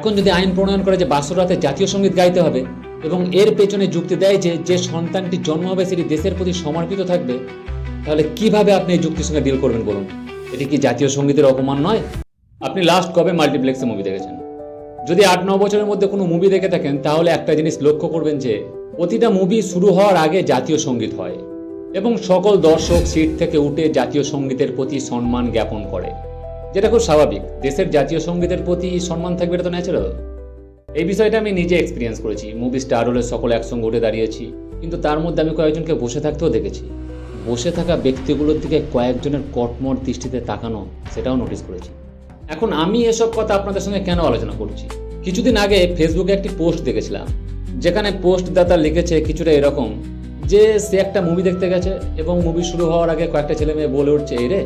এখন যদি আইন প্রণয়ন করে যে বাসর রাতে জাতীয় সংগীত গাইতে হবে এবং এর পেছনে যুক্তি দেয় যে যে সন্তানটি জন্ম হবে সেটি দেশের প্রতি সমর্পিত থাকবে, তাহলে কীভাবে আপনি এই যুক্তির সঙ্গে ডিল করবেন বলুন? এটি কি জাতীয় সঙ্গীতের অপমান নয়? আপনি লাস্ট কবে মাল্টিপ্লেক্সে মুভি দেখেছেন? যদি আট ন বছরের মধ্যে কোনো মুভি দেখে থাকেন, তাহলে একটা জিনিস লক্ষ্য করবেন যে, প্রতিটা মুভি শুরু হওয়ার আগে জাতীয় সংগীত হয় এবং সকল দর্শক সিট থেকে উঠে জাতীয় সঙ্গীতের প্রতি সম্মান জ্ঞাপন করে। যেটা খুব স্বাভাবিক। দেশের জাতীয় সঙ্গীতের প্রতি সম্মান থাকবে এটা তো ন্যাচারাল এই বিষয়টা আমি নিজে এক্সপিরিয়েন্স করেছি। মুভি স্টার হলে সকলে একসঙ্গে উঠে দাঁড়িয়েছি। কিন্তু তার মধ্যে আমি কয়েকজনকে বসে থাকতেও দেখেছি। বসে থাকা ব্যক্তিগুলোর দিকে কয়েকজনের কটমট দৃষ্টিতে তাকানো সেটাও নোটিস করেছি। এখন আমি এসব কথা আপনাদের সঙ্গে কেন আলোচনা করছি? কিছুদিন আগে ফেসবুকে একটি পোস্ট দেখেছিলাম। যেখানে পোস্ট দাতা লিখেছে, কিছুটা এরকম। যে সে একটা মুভি দেখতে গেছে এবং মুভি শুরু হওয়ার আগে কয়েকটা ছেলে মেয়ে বলে উঠছে, এই রে,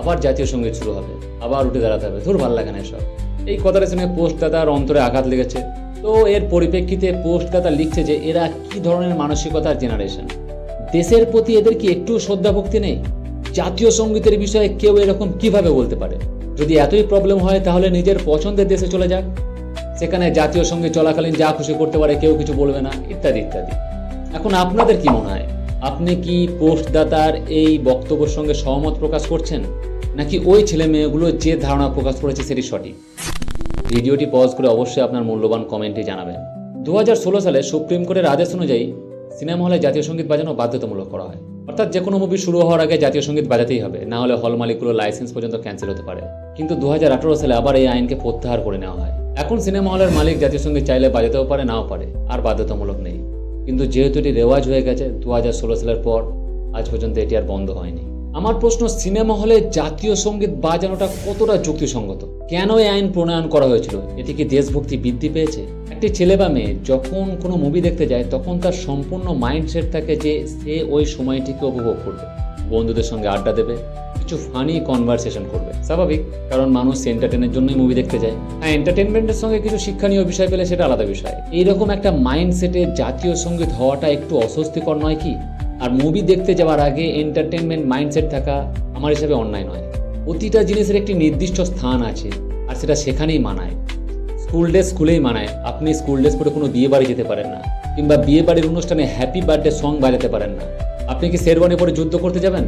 আবার জাতীয় সংগীত শুরু হবে, আবার উঠে দাঁড়াতে হবে, ধুর ভালো লাগে না এসব। এই কথাটা শুনে পোস্ট দাতার অন্তরে আঘাত লেগেছে। তো এর পরিপ্রেক্ষিতে পোস্ট দাতা লিখছে যে, এরা কি ধরনের মানসিকতার জেনারেশন দেশের প্রতি এদের কি একটু শ্রদ্ধা ভক্তি নেই? জাতীয় সঙ্গীতের বিষয়ে কেউ এরকম কীভাবে বলতে পারে? যদি এতই প্রবলেম হয়, তাহলে নিজের পছন্দের দেশে চলে যাক। সেখানে জাতীয় সংগীত চলাকালীন যা খুশি করতে পারে, কেউ কিছু বলবে না, ইত্যাদি ইত্যাদি। এখন আপনাদের কি মনে হয়? আপনি কি পোস্টদাতার এই বক্তব্যের সঙ্গে সহমত প্রকাশ করছেন? নাকি ওই ছেলে মেয়েগুলো যে ধারণা প্রকাশ করেছে সেটি সঠিক? ভিডিওটি পজ করে অবশ্যই আপনার মূল্যবান কমেন্টে জানাবেন। দু হাজার ষোলো সালে সুপ্রিম কোর্টের আদেশ অনুযায়ী সিনেমা হলে জাতীয় সংগীত বাজানো বাধ্যতামূলক করা হয়। অর্থাৎ যে কোনো মুভি শুরু হওয়ার আগে জাতীয় সংগীত বাজাতেই হবে, না হলে হল মালিকগুলো লাইসেন্স পর্যন্ত ক্যান্সেল হতে পারে। কিন্তু দু হাজার আঠারো সালে আবার এই আইনকে প্রত্যাহার করে নেওয়া হয়। এখন সিনেমা হলের মালিক জাতীয় সংগীত চাইলে বাজাতেও পারে, নাও পারে, আর বাধ্যতামূলক নেই। কিন্তু যেহেতু এটি রেওয়াজ হয়ে গেছে, দুহাজার ষোলো সালের পর আজ পর্যন্ত এটি আর বন্ধ হয়নি। আমার প্রশ্ন, সিনেমা হলে জাতীয় সংগীত বাজানোটা কতটা যুক্তিসঙ্গত? কেন এই আইন প্রণয়ন করা হয়েছিল? এতে কি দেশভক্তি বৃদ্ধি পেয়েছে? একটি ছেলে বা মেয়ে যখন কোনো মুভি দেখতে যায়, তখন তার সম্পূর্ণ মাইন্ডসেট থাকে যে সে ওই সময়টিকে উপভোগ করবে। বন্ধুদের সঙ্গে আড্ডা দেবে, কিছু ফানি কনভারসেশন করবে। স্বাভাবিক, কারণ মানুষ এন্টারটেনের জন্যই মুভি দেখতে যায়। হ্যাঁ এন্টারটেনমেন্টের সঙ্গে কিছু শিক্ষণীয় বিষয় পেলে সেটা আলাদা বিষয়। এইরকম একটা মাইন্ডসেটে জাতীয় সংগীত হওয়াটা একটু অস্বস্তিকর নয় কি? আর মুভি দেখতে যাওয়ার আগে এন্টারটেনমেন্ট মাইন্ডসেট থাকা আমার হিসাবে অন্যায় নয়। প্রতিটা জিনিসের একটি নির্দিষ্ট স্থান আছে, আর সেটা সেখানেই মানায়। স্কুল ড্রেস স্কুলেই মানায়। আপনি স্কুল ড্রেস পরে কোনো বিয়ে বাড়ি যেতে পারেন না, কিংবা বিয়ে বাড়ির অনুষ্ঠানে হ্যাপি বার্থডে সং বাজাতে পারেন না। আপনি কি শেরওয়ানি পরে যুদ্ধ করতে যাবেন?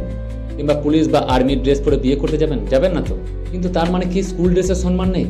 কিংবা পুলিশ বা আর্মির ড্রেস পরে বিয়ে করতে যাবেন? যাবেন না তো। কিন্তু তার মানে কি স্কুল ড্রেসের সম্মান নেই?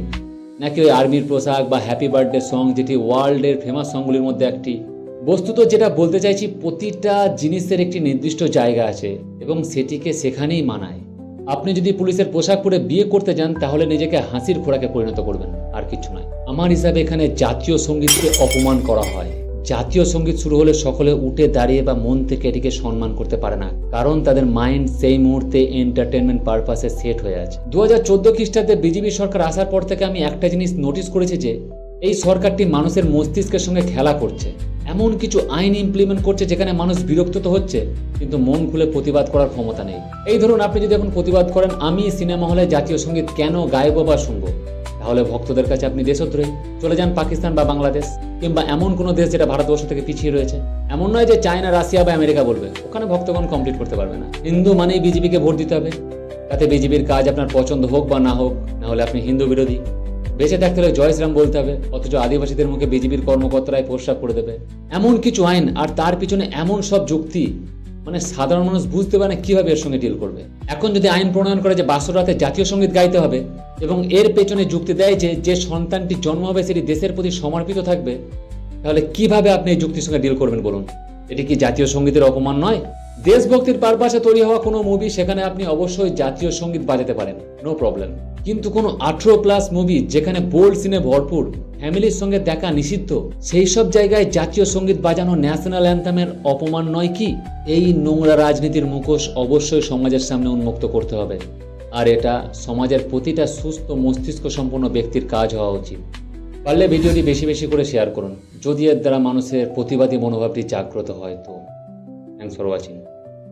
নাকি ওই আর্মির পোশাক বা হ্যাপি বার্থডে সং যেটি ওয়ার্ল্ডের ফেমাস সংগুলির মধ্যে একটি? বস্তুত যেটা বলতে চাইছি, প্রতিটা জিনিসের একটি নির্দিষ্ট জায়গা আছে এবং সেটিকে সেখানেই মানায়। আপনি যদি পুলিশের পোশাক পরে বিয়ে করতে যান, তাহলে নিজেকে হাসির খোরাকে পরিণত করবেন। আর কিছু নয়। আমার হিসাবে এখানে জাতীয় সঙ্গীতকে অপমান করা হয়। জাতীয় সংগীত শুরু হলে সকলে উঠে দাঁড়িয়ে বা মন থেকে এটিকে সম্মান করতে পারে না, কারণ তাদের মাইন্ড সেই মুহূর্তে এন্টারটেনমেন্ট পারপাসে সেট হয়ে আছে। দু হাজার চোদ্দ খ্রিস্টাব্দে বিজেপি সরকার আসার পর থেকে আমি একটা জিনিস নোটিস করেছি যে, এই সরকারটি মানুষের মস্তিষ্কের সঙ্গে খেলা করছে। এমন কিছু আইন ইমপ্লিমেন্ট করছে যেখানে মানুষ বিরক্ত তো হচ্ছে, কিন্তু মন খুলে প্রতিবাদ করার ক্ষমতা নেই। এই ধরুন আপনি যদি এখন প্রতিবাদ করেন, আমি সিনেমা হলে জাতীয় সংগীত কেন গাইব বা শুনব? তাহলে ভক্তদের কাছে আপনি দেশদ্রোহী। চলে যান পাকিস্তান বা বাংলাদেশ কিংবা এমন কোনো দেশ যেটা ভারতবর্ষ থেকে পিছিয়ে রয়েছে। এমন নয় যে চায়না, রাশিয়া বা আমেরিকা বলবে। ওখানে ভক্তগণ কমপ্লিট করতে পারবে না। হিন্দু মানেই বিজেপিকে ভোট দিতে হবে। তাতে বিজেপির কাজ আপনার পছন্দ হোক বা না হোক, না হলে আপনি হিন্দু বিরোধী। বেঁচে থাকতে হলে জয়শ্রাম বলতে হবে, অথচ আদিবাসীদের মুখে বিজেপির কর্মকর্তারাই প্রস্রাব করে দেবে। এমন কিছু আইন, আর তার পিছনে এমন সব যুক্তি মানে সাধারণ মানুষ বুঝতে পারে না কীভাবে এর সঙ্গে ডিল করবে। এখন যদি আইন প্রণয়ন করে যে বাসর রাতে জাতীয় সংগীত গাইতে হবে এবং এর পেছনে যুক্তি দেয় যে যে সন্তানটি জন্ম হবে সেটি দেশের প্রতি সমর্পিত থাকবে, তাহলে কীভাবে আপনি এই যুক্তির সঙ্গে ডিল করবেন বলুন? এটি কি জাতীয় সঙ্গীতের অপমান নয়? দেশভক্তির পারপাসে তৈরি হওয়া কোনো মুভি সেখানে আপনি অবশ্যই জাতীয় সংগীত বাজাতে পারেন। নো প্রবলেম কিন্তু কোনো আঠেরো প্লাস মুভি যেখানে বোল্ড সিনে ভরপুর, ফ্যামিলির সঙ্গে দেখা নিষিদ্ধ, সেই সব জায়গায় জাতীয় সংগীত বাজানো ন্যাশনাল অ্যান্থামের অপমান নয় কি? এই নোংরা রাজনীতির মুখোশ অবশ্যই সমাজের সামনে উন্মুক্ত করতে হবে। আর এটা সমাজের প্রতিটা সুস্থ মস্তিষ্ক সম্পন্ন ব্যক্তির কাজ হওয়া উচিত। পারলে ভিডিওটি বেশি বেশি করে শেয়ার করুন। যদি এর দ্বারা মানুষের প্রতিবাদী মনোভাবটি জাগ্রত হয় তো থ্যাংকস ফর ওয়াচিং